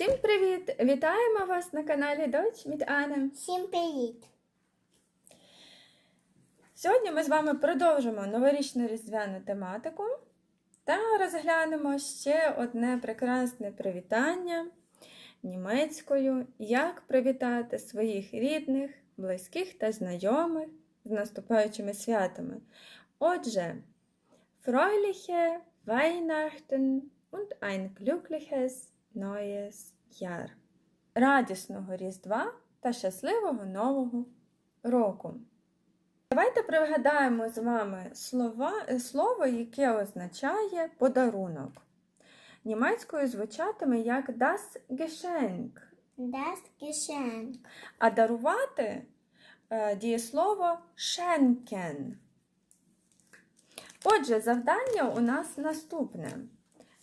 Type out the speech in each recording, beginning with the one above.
Всім привіт! Вітаємо вас на каналі Дочь від Ани. Всім привіт! Сьогодні ми з вами продовжимо новорічну різдвяну тематику та розглянемо ще одне прекрасне привітання німецькою, як привітати своїх рідних, близьких та знайомих з наступаючими святами. Отже, Fröhliche Weihnachten und ein glückliches neues Jahr. Радісного Різдва та щасливого Нового року. Давайте пригадаємо з вами слова, е, слово, яке означає подарунок. Німецькою звучатиме як das Geschenk, Das Geschenk. а дарувати е, дієслово schenken. Отже, завдання у нас наступне.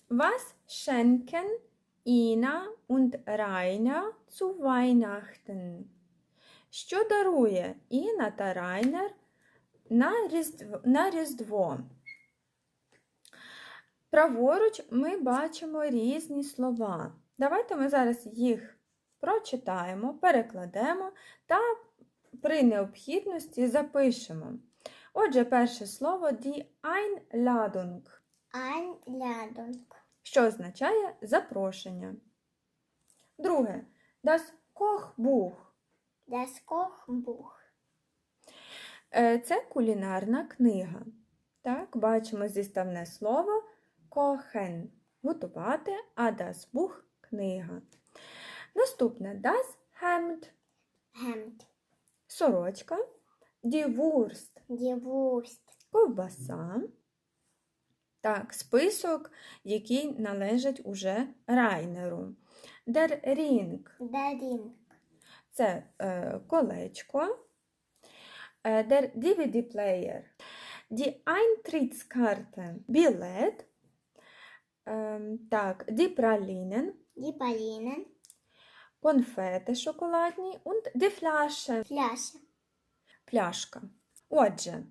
Was schenken Ina und Rainer zu Weihnachten? Що дарує Іна та Райнер на Різдво? На Різдво? Праворуч ми бачимо різні слова. Давайте ми зараз їх прочитаємо, перекладемо та при необхідності запишемо. Отже, перше слово die Einladung, Einladung. Що означає запрошення. Друге das Kochbuch. Das Kochbuch. Е, Це кулінарна книга. Так, бачимо зіставне слово kochen – готувати, а das Buch – книга. Наступне das Hemd Hemd. – сорочка, die Wurst Die Wurst. – ковбаса. Так, список, який належить уже Райнеру. Der Ring Der Ring. – це е, колечко. Е, Der DVD-Player – die Eintrittskarte – білет. Ем, так, die Pralinen Die Pralinen. – конфети шоколадні und die Flasche Flasche. – пляшка. Отже,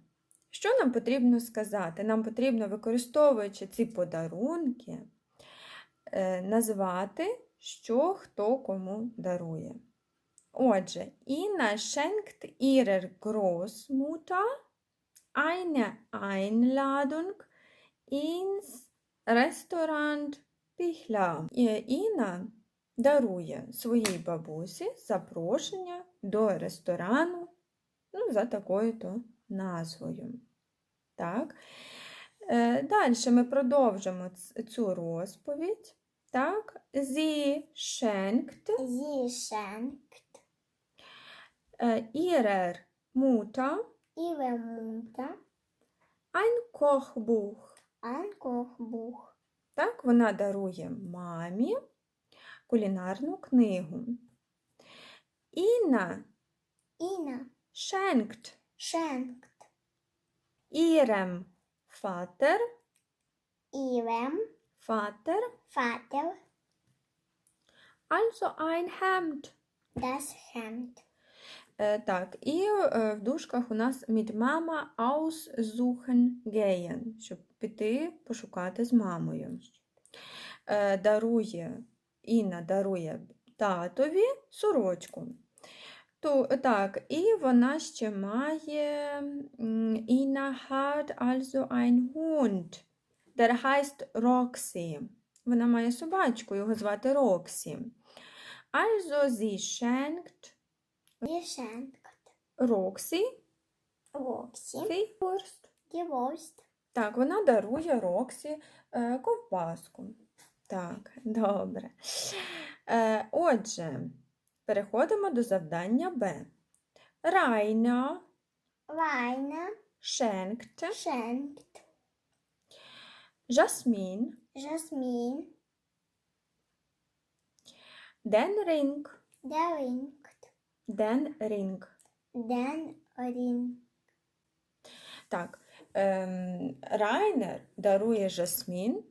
що нам потрібно сказати? Нам потрібно, використовуючи ці подарунки, е, назвати, що хто кому дарує. Отже, Інна schenkt ihrer Großmutter eine Einladung ins Restaurant Піхля. Інна дарує своїй бабусі запрошення до ресторану ну, за такою-то назвою. Так. Е, Далі ми продовжимо цю розповідь. Так, Sie schenkt Sie schenkt äh, ihrer Mutter ihre Mutter ein Kochbuch. ein Kochbuch. Так, вона дарує мамі кулінарну книгу. Інна Ina schenkt schenkt ihrem Vater, ihrem Vater Vater also ein Hemd. das Hemd. Е, так, і е, в дужках у нас mit Mama aussuchen gehen, щоб піти пошукати з мамою. Е, дарує, Інна дарує татові сорочку. То, так, і вона ще має Інна hat also ein Hund. Der heißt Roxy. Вона має собачку, його звати Роксі. Also sie schenkt Sie schenkt Roxy цей Wurst. die Wurst. Так, вона дарує Роксі е, ковбаску. Так, добре. Е, отже, переходимо до завдання Б. Райна Rainer schenkt schenkt Jasmin Jasmin den Ring. der Ring. Den Ring. Den Ring. Так, ем, Райнер дарує Жасмін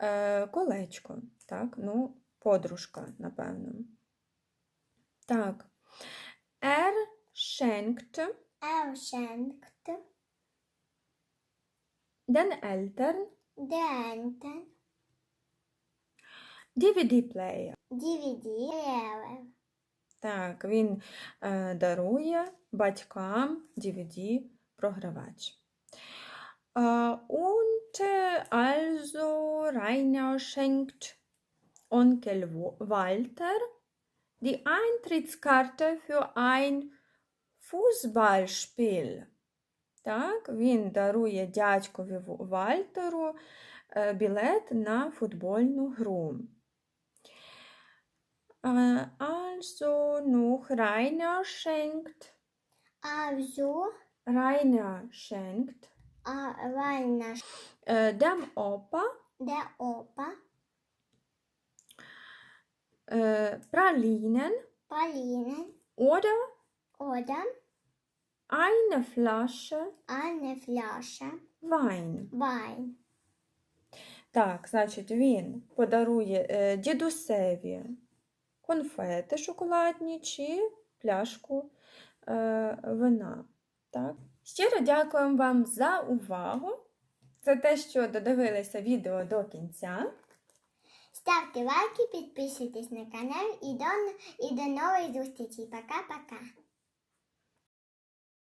е, колечко. Так, ну, подружка, напевно. Так. Er schenkt Er schenkt den Eltern den Enten DVD-плеєр. DVD player. Так, він е, дарує батькам DVD-програвач. Е, und äh, also Rainer schenkt Onkel Walter die Eintrittskarte für ein Fußballspiel. Так, він дарує дядькові Вальтеру е, білет на футбольну гру. Äh, Also noch Rainer schenkt, Also, Rainer schenkt Rainer, äh, dem Opa der Opa, äh, Pralinen Pralinen oder oder eine Flasche eine Flasche Wein. Wein. Так, значить, він подарує е, дідусеві конфети шоколадні чи пляшку е, вина. Так? Щиро дякуємо вам за увагу, за те, що додивилися відео до кінця. Ставте лайки, підписуйтесь на канал і до, і до нової зустрічі. Пока-пока.